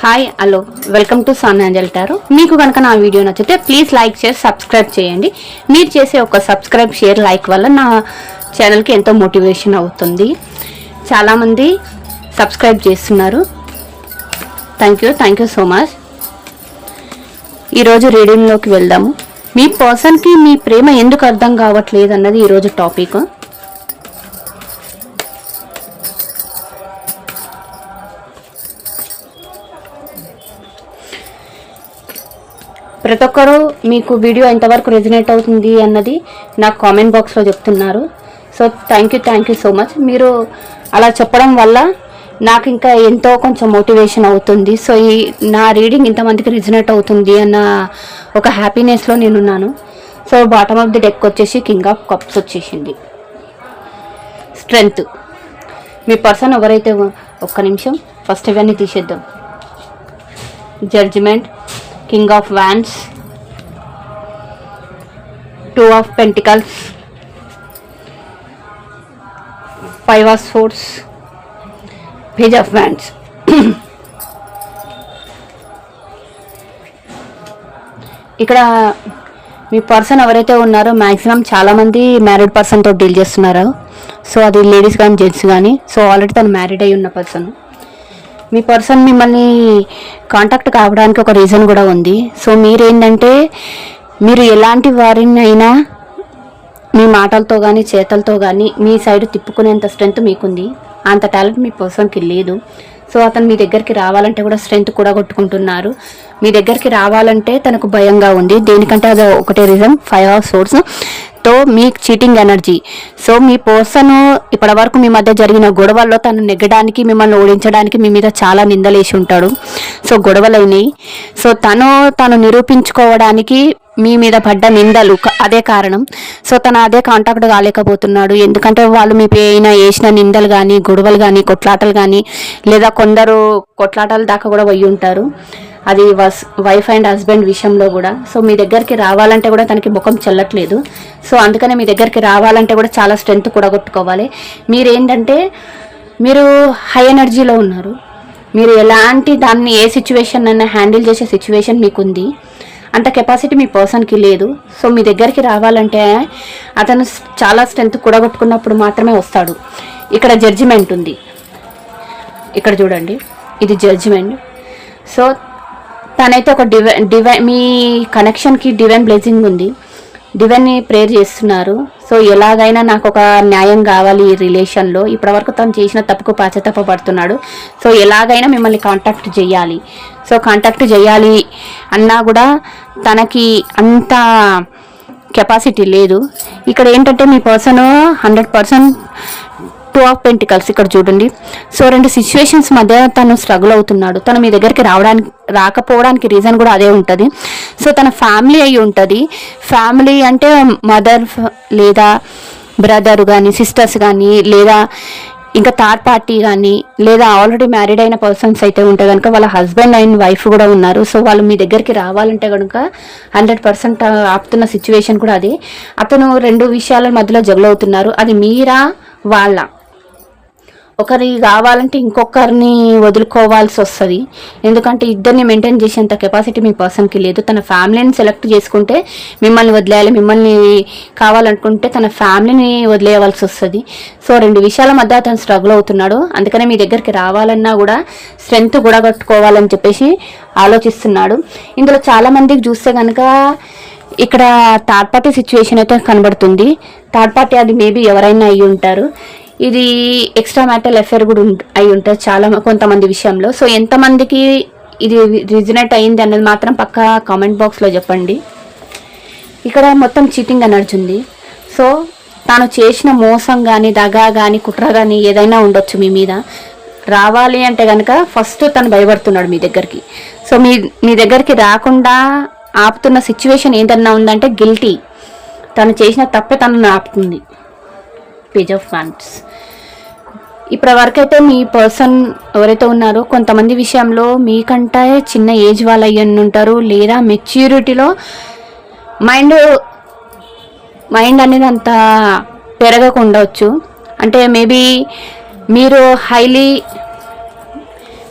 Hi hello welcome to sun angel tarot మీకు కనుక నా వీడియో నచ్చితే ప్లీజ్ లైక్ షేర్ సబ్స్క్రైబ్ చేయండి. మీరు చేసే ఒక సబ్స్క్రైబ్ షేర్ లైక్ వల్ల నా ఛానల్కి ఎంతో మోటివేషన్ అవుతుంది. చాలామంది సబ్స్క్రైబ్ చేస్తున్నారు. Thank you thank you so much ఈరోజు రీడింగ్లోకి వెళ్దాము. మీ పర్సన్కి మీ ప్రేమ ఎందుకు అర్థం కావట్లేదు అన్నది ఈరోజు టాపిక్ ప్రతి ఒక్కరూ మీకు వీడియో ఎంతవరకు రెజినేట్ అవుతుంది అన్నది నాకు కామెంట్ బాక్స్లో చెప్తున్నారు. So thank you thank you so much మీరు అలా చెప్పడం వల్ల నాకు ఇంకా ఎంతో కొంచెం మోటివేషన్ అవుతుంది. సో ఈ నా రీడింగ్ ఇంతమందికి రిజనేట్ అవుతుంది అన్న ఒక హ్యాపీనెస్లో నేనున్నాను. So bottom of the deck వచ్చేసి కింగ్ ఆఫ్ కప్స్ వచ్చేసింది. స్ట్రెంగ్త్ మీ పర్సన్ ఎవరైతే ఒక్క నిమిషం ఫస్ట్ ఇవన్నీ తీసేద్దాం. Judgement king of wands two of pentacles five of swords page of wands ఇక్కడ మీ పర్సన్ ఎవరైతే ఉన్నారో మ్యాక్సిమం చాలామంది మ్యారీడ్ పర్సన్తో డీల్ చేస్తున్నారు. సో అది లేడీస్ కానీ జెంట్స్ కానీ సో ఆల్రెడీ తను మ్యారీడ్ అయి ఉన్న పర్సన్. మీ పర్సన్ మిమ్మల్ని కాంటాక్ట్ కావడానికి ఒక రీజన్ కూడా ఉంది. సో మీరేంటంటే మీరు ఎలాంటి వారిని అయినా మీ మాటలతో కానీ చేతలతో కానీ మీ సైడ్ తిప్పుకునేంత స్ట్రెంత్ మీకుంది. అంత టాలెంట్ మీ పర్సన్కి లేదు. సో అతను మీ దగ్గరికి రావాలంటే కూడా స్ట్రెంత్ కూడా కొట్టుకుంటున్నారు. మీ దగ్గరికి రావాలంటే తనకు భయంగా ఉంది. దేనికంటే అది ఒకటే రీజన్ ఫైవ్ అవర్ సోర్స్. తో మీ చీటింగ్ ఎనర్జీ సో మీ పర్సన్ ఇప్పటి వరకు మీ మధ్య జరిగిన గొడవల్లో తను నెగ్గడానికి మిమ్మల్ని ఓడించడానికి మీ మీద చాలా నిందలేసి ఉంటాడు. సో గొడవలైనవి సో తను తను నిరూపించుకోవడానికి మీ మీద పడ్డ నిందలు అదే కారణం. సో తను అదే కాంటాక్ట్ కాలేకపోతున్నాడు ఎందుకంటే వాళ్ళు మీ పైన వేసిన నిందలు కానీ గొడవలు కానీ కొట్లాటలు కానీ లేదా కొందరు కొట్లాటల దాకా కూడా పోయి ఉంటారు. అది వస్ వైఫ్ అండ్ హస్బెండ్ విషయంలో కూడా. సో మీ దగ్గరికి రావాలంటే కూడా తనకి ముఖం చెల్లట్లేదు. సో అందుకనే మీ దగ్గరికి రావాలంటే కూడా చాలా స్ట్రెంత్ కూడా కొట్టుకోవాలి మీరేంటంటే మీరు హై ఎనర్జీలో ఉన్నారు. మీరు ఎలాంటి దాన్ని ఏ సిచ్యువేషన్ అయినా హ్యాండిల్ చేసే సిచ్యువేషన్ మీకుంది. అంత కెపాసిటీ మీ పర్సన్కి లేదు. సో మీ దగ్గరికి రావాలంటే అతను చాలా స్ట్రెంత్ కూడగొట్టుకున్నప్పుడు మాత్రమే వస్తాడు. ఇక్కడ జడ్జిమెంట్ ఉంది. ఇక్కడ చూడండి. ఇది జడ్జిమెంట్ సో తనైతే ఒక డివై డివై మీ కనెక్షన్కి డివైన్ బ్లెస్సింగ్ ఉంది. డివైన్ని ప్రేయర్ చేస్తున్నారు. సో ఎలాగైనా నాకు ఒక న్యాయం కావాలి ఈ రిలేషన్లో. ఇప్పటివరకు తను చేసిన తప్పుకు పాచతప్ప పడుతున్నాడు. సో ఎలాగైనా మిమ్మల్ని కాంటాక్ట్ చేయాలి. సో కాంటాక్ట్ చేయాలి అన్నా కూడా తనకి అంత కెపాసిటీ లేదు. ఇక్కడ ఏంటంటే మీ person hundred percent two of pentacles ఇక్కడ చూడండి. సో రెండు సిచ్యువేషన్స్ మధ్య తను స్ట్రగుల్ అవుతున్నాడు. తను మీ దగ్గరికి రావడానికి రాకపోవడానికి రీజన్ కూడా అదే ఉంటుంది. సో తన ఫ్యామిలీ అయి ఉంటుంది. ఫ్యామిలీ అంటే మదర్ లేదా బ్రదర్ కానీ సిస్టర్స్ కానీ లేదా ఇంకా థర్డ్ పార్టీ కానీ లేదా ఆల్రెడీ మ్యారీడ్ అయిన పర్సన్స్ అయితే ఉంటే కనుక వాళ్ళ హస్బెండ్ అండ్ వైఫ్ కూడా ఉన్నారు. సో వాళ్ళు మీ దగ్గరికి రావాలంటే కనుక హండ్రెడ్ పర్సెంట్ ఆపుతున్న సిచ్యువేషన్ కూడా అది. అతను రెండు విషయాల మధ్యలో జగలవుతున్నారు అది మీరా వాళ్ళ? ఒకరి కావాలంటే ఇంకొకరిని వదులుకోవాల్సి వస్తుంది. ఎందుకంటే ఇద్దరిని మెయింటైన్ చేసేంత కెపాసిటీ మీ పర్సన్కి లేదు. తన ఫ్యామిలీని సెలెక్ట్ చేసుకుంటే మిమ్మల్ని వదిలేయాలి. మిమ్మల్ని కావాలనుకుంటే తన ఫ్యామిలీని వదిలేయవలసి వస్తుంది. సో రెండు విషయాల మధ్య అతను స్ట్రగుల్ అవుతున్నాడు. అందుకనే మీ దగ్గరికి రావాలన్నా కూడా స్ట్రెంగ్త్ కూడా కట్టుకోవాలని చెప్పేసి ఆలోచిస్తున్నాడు. ఇందులో చాలా మందికి చూస్తే కనుక ఇక్కడ థర్డ్ పార్టీ సిచ్యువేషన్ అయితే కనబడుతుంది. థర్డ్ పార్టీ అది మేబీ ఎవరైనా అయ్యి ఉంటారు ఇది ఎక్స్ట్రా మ్యాటల్ ఎఫైర్ కూడా అయి ఉంటుంది చాలా కొంతమంది విషయంలో. సో ఎంతమందికి ఇది రిజనేట్ అయింది అన్నది మాత్రం పక్కా కామెంట్ బాక్స్లో చెప్పండి. ఇక్కడ మొత్తం చీటింగ్ ఎనర్జీ సో తాను చేసిన మోసం కానీ దగా కానీ కుట్ర కానీ ఏదైనా ఉండొచ్చు మీ మీద. రావాలి అంటే కనుక ఫస్ట్ తను భయపడుతున్నాడు మీ దగ్గరికి. సో మీ మీ దగ్గరికి రాకుండా ఆపుతున్న సిచ్యువేషన్ ఏంటన్నా ఉందంటే గిల్టీ తను చేసిన తప్పే తనను ఆపుతుంది. పేజ్ ఆఫ్ ఫండ్స్ ఇప్పటి వరకు అయితే మీ పర్సన్ ఎవరైతే ఉన్నారో కొంతమంది విషయంలో మీకంటే చిన్న ఏజ్ వాళ్ళు అయ్యి ఉంటారు లేదా మెచ్యూరిటీలో మైండ్ మైండ్ అనేది అంత పెరగకుండవచ్చు అంటే మేబీ మీరు హైలీ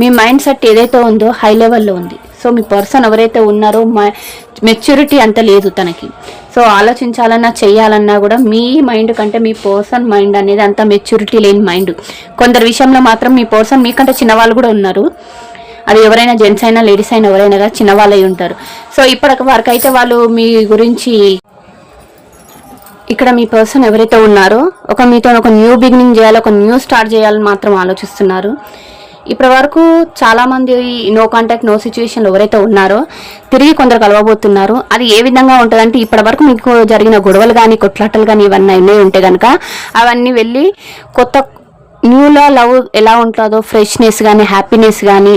మీ మైండ్ సెట్ ఏదైతే ఉందో హై లెవెల్లో ఉంది. సో మీ పర్సన్ ఎవరైతే ఉన్నారో మెచ్యూరిటీ అంత లేదు తనకి. సో ఆలోచించాలన్నా చేయాలన్నా కూడా మీ మైండ్ కంటే మీ పర్సన్ మైండ్ అనేది అంత మెచ్యూరిటీ లేని మైండ్ కొందరు విషయంలో మాత్రం మీ పర్సన్ మీకంటే చిన్నవాళ్ళు కూడా ఉన్నారు. అది ఎవరైనా జెంట్స్ అయినా లేడీస్ అయినా ఎవరైనా కానీ చిన్నవాళ్ళు ఉంటారు. సో ఇప్పటి వరకు అయితే వాళ్ళు మీ గురించి ఇక్కడ మీ పర్సన్ ఎవరైతే ఉన్నారో ఒక మీతో ఒక న్యూ బిగినింగ్ చేయాలి ఒక న్యూ స్టార్ట్ చేయాలని మాత్రం ఆలోచిస్తున్నారు. ఇప్పటి వరకు చాలా నో కాంటాక్ట్ నో సిచ్యువేషన్లో ఎవరైతే ఉన్నారో తిరిగి కొందరు కలవబోతున్నారు. అది ఏ విధంగా ఉంటుందంటే ఇప్పటి వరకు మీకు జరిగిన గొడవలు కానీ కొట్లాటలు కానీ ఇవన్నీ ఉన్నాయి ఉంటే కనుక అవన్నీ వెళ్ళి కొత్త న్యూలో లవ్ ఎలా ఉంటుందో ఫ్రెష్నెస్ కానీ హ్యాపీనెస్ కానీ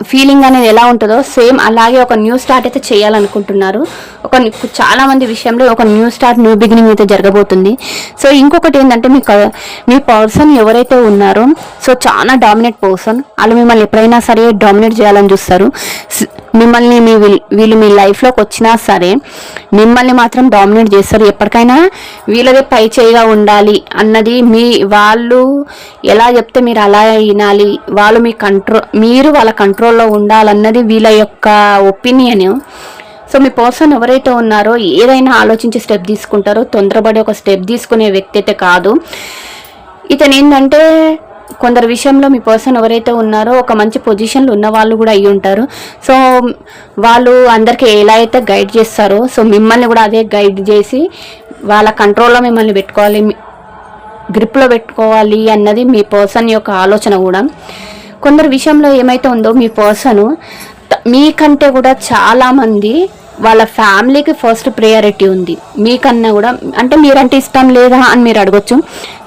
ఫీలింగ్ అనేది ఎలా ఉంటుందో సేమ్ అలాగే ఒక న్యూ స్టార్ట్ అయితే చేయాలనుకుంటున్నారు. ఒక చాలామంది చాలా మంది విషయంలో ఒక న్యూ స్టార్ట్ న్యూ బిగినింగ్ అయితే జరగబోతుంది. సో ఇంకొకటి ఏంటంటే మీ మీ పర్సన్ ఎవరైతే ఉన్నారో సో చాలా డామినేట్ పర్సన్ వాళ్ళు మిమ్మల్ని ఎప్పుడైనా సరే డామినేట్ చేయాలని చూస్తారు. మిమ్మల్ని మీ వీళ్ళు మీ లైఫ్లోకి వచ్చినా సరే మిమ్మల్ని మాత్రం డామినేట్ చేస్తారు. ఎప్పటికైనా వీళ్ళదే పై చేయిగా ఉండాలి అన్నది మీ వాళ్ళు ఎలా చెప్తే మీరు అలా వినాలి. వాళ్ళు మీ కంట్రోల్ మీరు వాళ్ళ కంట్రోల్లో ఉండాలన్నది వీళ్ళ యొక్క ఒపీనియన్ సో మీ పర్సన్ ఎవరైతే ఉన్నారో ఏదైనా ఆలోచించి స్టెప్ తీసుకుంటారో తొందరపడి ఒక స్టెప్ తీసుకునే వ్యక్తి అయితే కాదు. ఇతను ఏంటంటే కొందరు విషయంలో మీ పర్సన్ ఎవరైతే ఉన్నారో ఒక మంచి పొజిషన్లో ఉన్న వాళ్ళు కూడా అయ్యి ఉంటారు. సో వాళ్ళు అందరికీ ఎలా అయితే గైడ్ చేస్తారో సో మిమ్మల్ని కూడా అదే గైడ్ చేసి వాళ్ళ కంట్రోల్లో మిమ్మల్ని పెట్టుకోవాలి గ్రిప్లో పెట్టుకోవాలి అన్నది మీ పర్సన్ యొక్క ఆలోచన కూడా. కొందరు విషయంలో ఏమైతే ఉందో మీ పర్సన్ మీకంటే కూడా చాలామంది వాళ్ళ ఫ్యామిలీకి ఫస్ట్ ప్రయారిటీ ఉంది. మీకన్నా కూడా అంటే మీరంటే ఇష్టం లేదా అని మీరు అడగొచ్చు.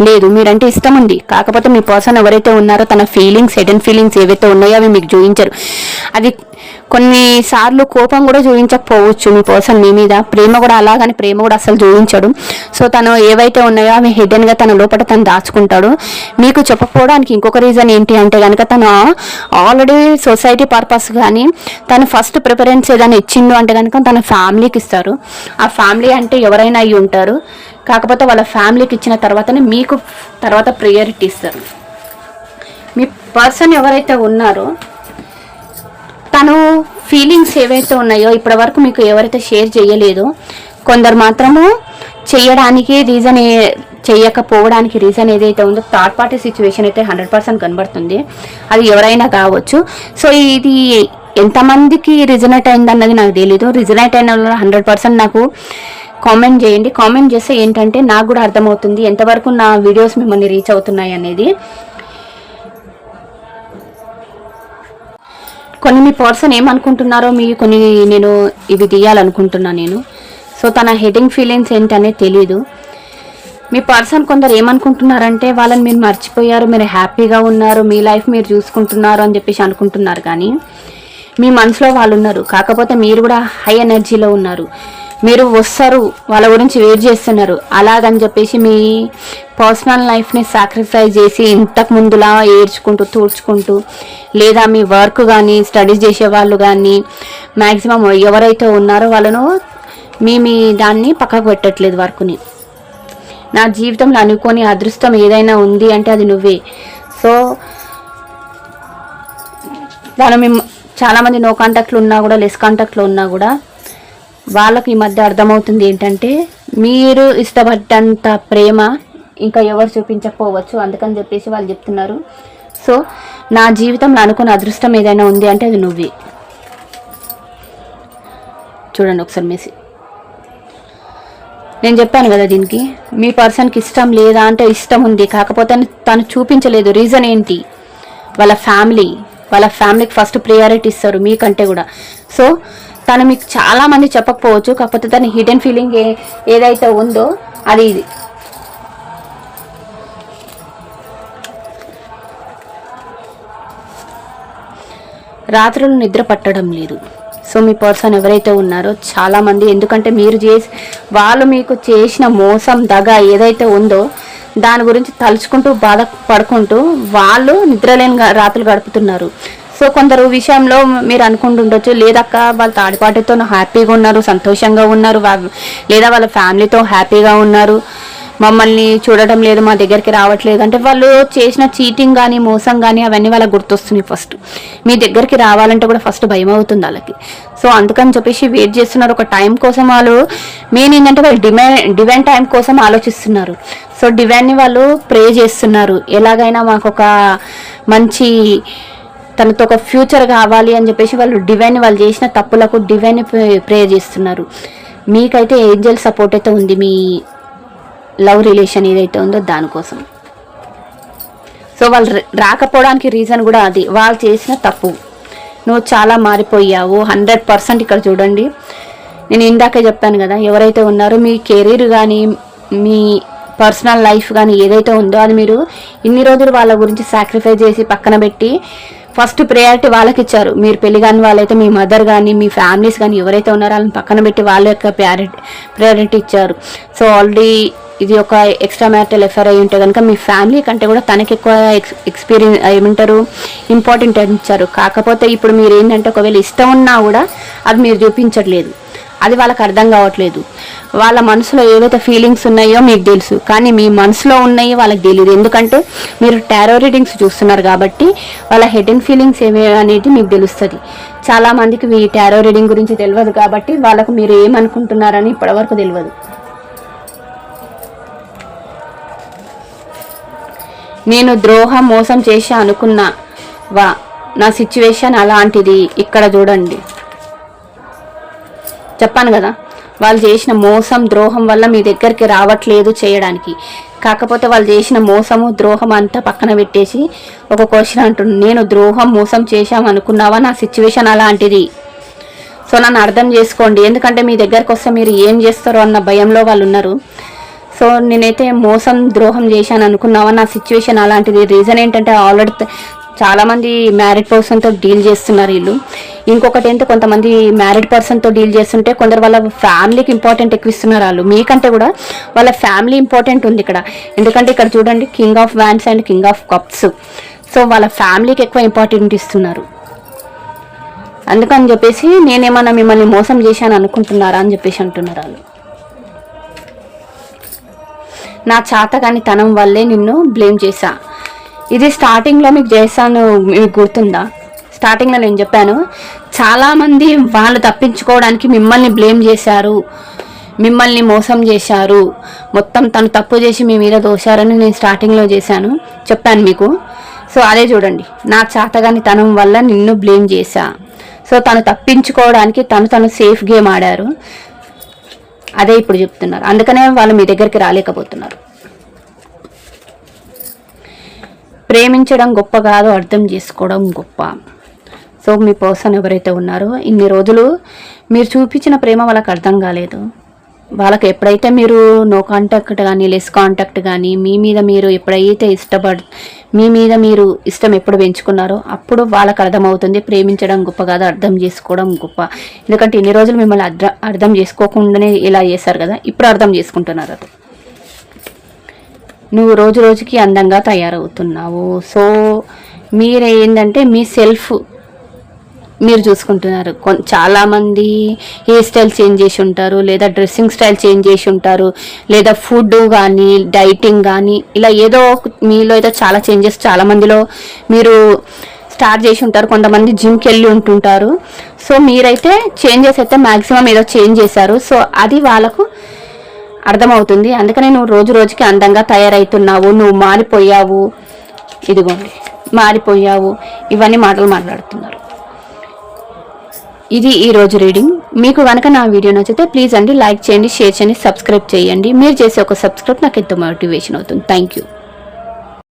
లేదు మీరంటే ఇష్టం ఉంది. కాకపోతే మీ పర్సన్ ఎవరైతే ఉన్నారో తన ఫీలింగ్స్ హెడెన్ ఫీలింగ్స్ ఏవైతే ఉన్నాయో అవి మీకు చూపించరు. అది కొన్నిసార్లు కోపం కూడా చూపించకపోవచ్చు మీ పర్సన్ మీ మీద. ప్రేమ కూడా అలాగని ప్రేమ కూడా అసలు చూపించడు. సో తను ఏవైతే ఉన్నాయో అవి హిడెన్గా తన లోపల తను దాచుకుంటాడు. మీకు చెప్పకపోవడానికి ఇంకొక రీజన్ ఏంటి అంటే కనుక తను ఆల్రెడీ సొసైటీ పర్పస్ కానీ తను ఫస్ట్ ప్రిఫరెన్స్ ఏదైనా ఇచ్చిండు అంటే కనుక తన ఫ్యామిలీకి ఇస్తారు. ఆ ఫ్యామిలీ అంటే ఎవరైనా అయి ఉంటారు. కాకపోతే వాళ్ళ ఫ్యామిలీకి ఇచ్చిన తర్వాతనే మీకు తర్వాత ప్రియారిటీ ఇస్తారు. మీ పర్సన్ ఎవరైతే ఉన్నారో తను ఫీలింగ్స్ ఏవైతే ఉన్నాయో ఇప్పటి వరకు మీకు ఎవరైతే షేర్ చేయలేదో కొందరు మాత్రము చేయడానికి రీజన్ చేయకపోవడానికి రీజన్ ఏదైతే ఉందో థర్డ్ పార్టీ సిచ్యువేషన్ అయితే హండ్రెడ్ పర్సెంట్ కనబడుతుంది. అది ఎవరైనా కావచ్చు. సో ఇది ఎంతమందికి రిజనేట్ అయింది అన్నది నాకు తెలీదు. రిజనేట్ అయిన హండ్రెడ్ పర్సెంట్ నాకు కామెంట్ చేయండి. కామెంట్ చేస్తే ఏంటంటే నాకు కూడా అర్థమవుతుంది ఎంతవరకు నా వీడియోస్ మిమ్మల్ని రీచ్ అవుతున్నాయి అనేది కొన్ని మీ పర్సన్ ఏమనుకుంటున్నారో మీ కొన్ని నేను ఇవి తీయాలనుకుంటున్నా నేను. సో తన హెడింగ్ ఫీలింగ్స్ ఏంటనే తెలీదు. మీ పర్సన్ కొందరు ఏమనుకుంటున్నారంటే వాళ్ళని మీరు మర్చిపోయారు మీరు హ్యాపీగా ఉన్నారు మీ లైఫ్ మీరు చూసుకుంటున్నారు అని చెప్పేసి అనుకుంటున్నారు కానీ మీ మనసులో వాళ్ళు ఉన్నారు. కాకపోతే మీరు కూడా హై ఎనర్జీలో ఉన్నారు. మీరు వస్తారు వాళ్ళ గురించి వెయిట్ చేస్తున్నారు. అలాగని చెప్పేసి మీ పర్సనల్ లైఫ్ని సాక్రిఫైస్ చేసి ఇంతకు ముందులా ఏడ్చుకుంటూ తూడ్చుకుంటూ లేదా మీ వర్క్ కానీ స్టడీస్ చేసే వాళ్ళు కానీ మ్యాక్సిమం ఎవరైతే ఉన్నారో వాళ్ళను మీ మీ దాన్ని పక్కకు పెట్టట్లేదు వర్క్ని నా. జీవితంలో అనుకోని అదృష్టం ఏదైనా ఉంది అంటే అది నువ్వే. సో దాని మేము చాలామంది నో కాంటాక్ట్లో ఉన్నా కూడా లెస్ కాంటాక్ట్లో ఉన్నా కూడా వాళ్ళకి ఈ మధ్య అర్థమవుతుంది ఏంటంటే మీరు ఇష్టపడ్డంత ప్రేమ ఇంకా ఎవరు చూపించకపోవచ్చు. అందుకని చెప్పేసి వాళ్ళు చెప్తున్నారు. సో నా జీవితంలో అనుకున్న అదృష్టం ఏదైనా ఉంది అంటే అది నువ్వే. చూడండి ఒకసారి మెసేజ్. నేను చెప్పాను కదా దీనికి మీ పర్సన్కి ఇష్టం లేదా అంటే ఇష్టం ఉంది కాకపోతే తను చూపించలేదు. రీజన్ ఏంటి? వాళ్ళ ఫ్యామిలీ వాళ్ళ ఫ్యామిలీకి ఫస్ట్ ప్రియారిటీ ఇస్తారు మీకంటే కూడా. సో తను మీకు చాలామంది చెప్పకపోవచ్చు కాకపోతే తన హిడెన్ ఫీలింగ్ ఏ ఏదైతే ఉందో అది ఇది. రాత్రులు నిద్ర పట్టడం లేదు. సో మీ పర్సన్ ఎవరైతే ఉన్నారో చాలామంది ఎందుకంటే మీరు చేసి వాళ్ళు మీకు చేసిన మోసం దగ ఏదైతే ఉందో దాని గురించి తలుచుకుంటూ బాధ పడుకుంటూ వాళ్ళు నిద్రలేని రాత్రులు గడుపుతున్నారు. సో కొందరు విషయంలో మీరు అనుకుంటుండొచ్చు లేదక్క వాళ్ళ తాడిపాటితో హ్యాపీగా ఉన్నారు సంతోషంగా ఉన్నారు లేదా వాళ్ళ ఫ్యామిలీతో హ్యాపీగా ఉన్నారు. మమ్మల్ని చూడటం లేదు మా దగ్గరికి రావట్లేదు. అంటే వాళ్ళు చేసిన చీటింగ్ కానీ మోసం కానీ అవన్నీ వాళ్ళకి గుర్తొస్తున్నాయి ఫస్ట్ మీ దగ్గరికి రావాలంటే కూడా ఫస్ట్ భయం అవుతుంది వాళ్ళకి. సో అందుకని చెప్పేసి వెయిట్ చేస్తున్నారు. ఒక టైం కోసం వాళ్ళు మెయిన్ ఏంటంటే వాళ్ళు డిమాండ్ డివైన్ టైం కోసం ఆలోచిస్తున్నారు. సో డివైన్ని వాళ్ళు ప్రే చేస్తున్నారు. ఎలాగైనా మాకు ఒక మంచి తనతో ఒక ఫ్యూచర్ కావాలి అని చెప్పేసి వాళ్ళు డివైన్ వాళ్ళు చేసిన తప్పులకు డివైన్ ప్రే చేస్తున్నారు. మీకైతే ఏంజల్ సపోర్ట్ అయితే ఉంది. మీ లవ్ రిలేషన్ ఏదైతే ఉందో దానికోసం. సో వాళ్ళు రాకపోవడానికి రీజన్ కూడా అది. వాళ్ళు చేసిన తప్పు. నువ్వు చాలా మారిపోయావు. హండ్రెడ్ పర్సెంట్ ఇక్కడ చూడండి. నేను ఇందాకే చెప్పాను కదా ఎవరైతే ఉన్నారో మీ కెరీర్ కానీ మీ పర్సనల్ లైఫ్ కానీ ఏదైతే ఉందో అది మీరు ఇన్ని రోజులు వాళ్ళ గురించి సాక్రిఫైస్ చేసి పక్కన పెట్టి ఫస్ట్ ప్రయారిటీ వాళ్ళకి ఇచ్చారు. మీరు పెళ్ళి కాని వాళ్ళైతే మీ మదర్ కానీ మీ ఫ్యామిలీస్ కానీ ఎవరైతే ఉన్నారో వాళ్ళని పక్కన పెట్టి వాళ్ళ యొక్క ప్రయారిటీ ప్రయారిటీ ఇచ్చారు. సో ఆల్రెడీ ఇది ఒక ఎక్స్ట్రా మ్యారిటల్ ఎఫ్ఐఆర్ అయి ఉంటే కనుక మీ ఫ్యామిలీ కంటే కూడా తనకి ఎక్కువ ఎక్స్ ఎక్స్పీరియన్స్ ఏమంటారు? ఇంపార్టెంట్ ఇచ్చారు కాకపోతే ఇప్పుడు మీరు ఏంటంటే ఒకవేళ ఇష్టం ఉన్నా కూడా అది మీరు చూపించట్లేదు. అది వాళ్ళకి అర్థం కావట్లేదు. వాళ్ళ మనసులో ఏవైతే ఫీలింగ్స్ ఉన్నాయో మీకు తెలుసు. కానీ మీ మనసులో ఉన్నాయి వాళ్ళకి తెలియదు ఎందుకంటే మీరు టారో రీడింగ్స్ చూస్తున్నారు కాబట్టి వాళ్ళ హెడ్ అండ్ ఫీలింగ్స్ ఏమే అనేది మీకు తెలుస్తుంది. చాలా మందికి మీ టారో రీడింగ్ గురించి తెలియదు కాబట్టి వాళ్ళకు మీరు ఏమనుకుంటున్నారని ఇప్పటివరకు తెలియదు నేను ద్రోహం మోసం చేసి అనుకున్నా. వా నా సిచ్యువేషన్ అలాంటిది. ఇక్కడ చూడండి. చెప్పాను కదా వాళ్ళు చేసిన మోసం ద్రోహం వల్ల మీ దగ్గరికి రావట్లేదు చేయడానికి. కాకపోతే వాళ్ళు చేసిన మోసము ద్రోహం అంతా పక్కన పెట్టేసి ఒక క్వశ్చన్ అంటుంది నేను ద్రోహం మోసం చేశాం అనుకున్నావా? నా సిచ్యువేషన్ అలాంటిది. సో నన్ను అర్థం చేసుకోండి. ఎందుకంటే మీ దగ్గరకు వస్తే మీరు ఏం చేస్తారో అన్న భయంలో వాళ్ళు ఉన్నారు. సో నేనైతే మోసం ద్రోహం చేశాను అనుకున్నావా? నా సిచ్యువేషన్ అలాంటిది. రీజన్ ఏంటంటే ఆల్రెడీ చాలామంది మ్యారీడ్ పర్సన్తో డీల్ చేస్తున్నారు వీళ్ళు. ఇంకొకటి ఏంటంటే కొంతమంది మ్యారీడ్ పర్సన్తో డీల్ చేస్తుంటే కొందరు వాళ్ళ ఫ్యామిలీకి ఇంపార్టెంట్ ఎక్కువ ఇస్తున్నారు వాళ్ళు. మీకంటే కూడా వాళ్ళ ఫ్యామిలీ ఇంపార్టెంట్ ఉంది ఇక్కడ. ఎందుకంటే ఇక్కడ చూడండి king of wands and king of cups so వాళ్ళ ఫ్యామిలీకి ఎక్కువ ఇంపార్టెంట్ ఇస్తున్నారు. అందుకని చెప్పేసి నేనేమన్నా మిమ్మల్ని మోసం చేశాను అనుకుంటున్నారా అని చెప్పేసి అంటున్నారు వాళ్ళు. నా చాతగాని తనం వల్లే నిన్ను బ్లేమ్ చేశా. ఇది స్టార్టింగ్లో మీకు చేశాను మీకు గుర్తుందా? స్టార్టింగ్లో నేను చెప్పాను చాలామంది వాళ్ళు తప్పించుకోవడానికి మిమ్మల్ని బ్లేమ్ చేశారు మిమ్మల్ని మోసం చేశారు మొత్తం తను తప్పు చేసి మీ మీద దోశారని నేను స్టార్టింగ్లో చేశాను చెప్పాను మీకు. సో అదే చూడండి నా చాతగాని తనం వల్ల నిన్ను బ్లేమ్ చేశా. సో తను తప్పించుకోవడానికి తను తను సేఫ్ గేమ్ ఆడారు. అదే ఇప్పుడు చెప్తున్నారు. అందుకనే వాళ్ళు మీ దగ్గరికి రాలేకపోతున్నారు. ప్రేమించడం గొప్ప కాదు అర్థం చేసుకోవడం గొప్ప. సో మీ పర్సన్ ఎవరైతే ఉన్నారో ఇన్ని రోజులు మీరు చూపించిన ప్రేమ వాళ్ళకి అర్థం కాలేదు. వాళ్ళకి ఎప్పుడైతే మీరు నో కాంటాక్ట్ కానీ లెస్ కాంటాక్ట్ కానీ మీ మీద మీరు ఎప్పుడైతే ఇష్టపడ మీ మీద మీరు ఇష్టం ఎప్పుడు పెంచుకున్నారో అప్పుడు వాళ్ళకి అర్థమవుతుంది. ప్రేమించడం గొప్ప కాదు అర్థం చేసుకోవడం గొప్ప. ఎందుకంటే ఇన్ని రోజులు మిమ్మల్ని అర్థం అర్థం చేసుకోకుండానే ఇలా చేశారు కదా ఇప్పుడు అర్థం చేసుకుంటున్నారు అది. నువ్వు రోజు రోజుకి అందంగా తయారవుతున్నావు. సో మీరు ఏంటంటే మీ సెల్ఫ్ మీరు చూసుకుంటున్నారు. కొన్- చాలామంది హెయిర్ స్టైల్ చేంజ్ చేసి ఉంటారు లేదా డ్రెస్సింగ్ స్టైల్ చేంజ్ చేసి ఉంటారు లేదా ఫుడ్ కానీ డైటింగ్ కానీ ఇలా ఏదో ఒక- మీలో అయితే చాలా చేంజెస్ చాలామందిలో మీరు స్టార్ట్ చేసి ఉంటారు. కొంతమంది జిమ్కి వెళ్ళి ఉంటుంటారు. సో మీరైతే చేంజెస్ అయితే మ్యాక్సిమం ఏదో చేంజ్ చేశారు. సో అది వాళ్ళకు అర్థమవుతుంది. అందుకనే నువ్వు రోజు రోజుకి అందంగా తయారవుతున్నావు. నువ్వు మారిపోయావు. ఇదిగోండి. మారిపోయావు. ఇవన్నీ మాటలు మాట్లాడుతున్నారు. ఇది ఈ రోజు రీడింగ్. మీకు కనుక నా వీడియో నచ్చితే ప్లీజ్ అండి లైక్ చేయండి షేర్ చేయండి సబ్స్క్రైబ్ చేయండి. మీరు చేసే ఒక సబ్స్క్రైబ్ నాకు ఎంతో మోటివేషన్ అవుతుంది. Thank you.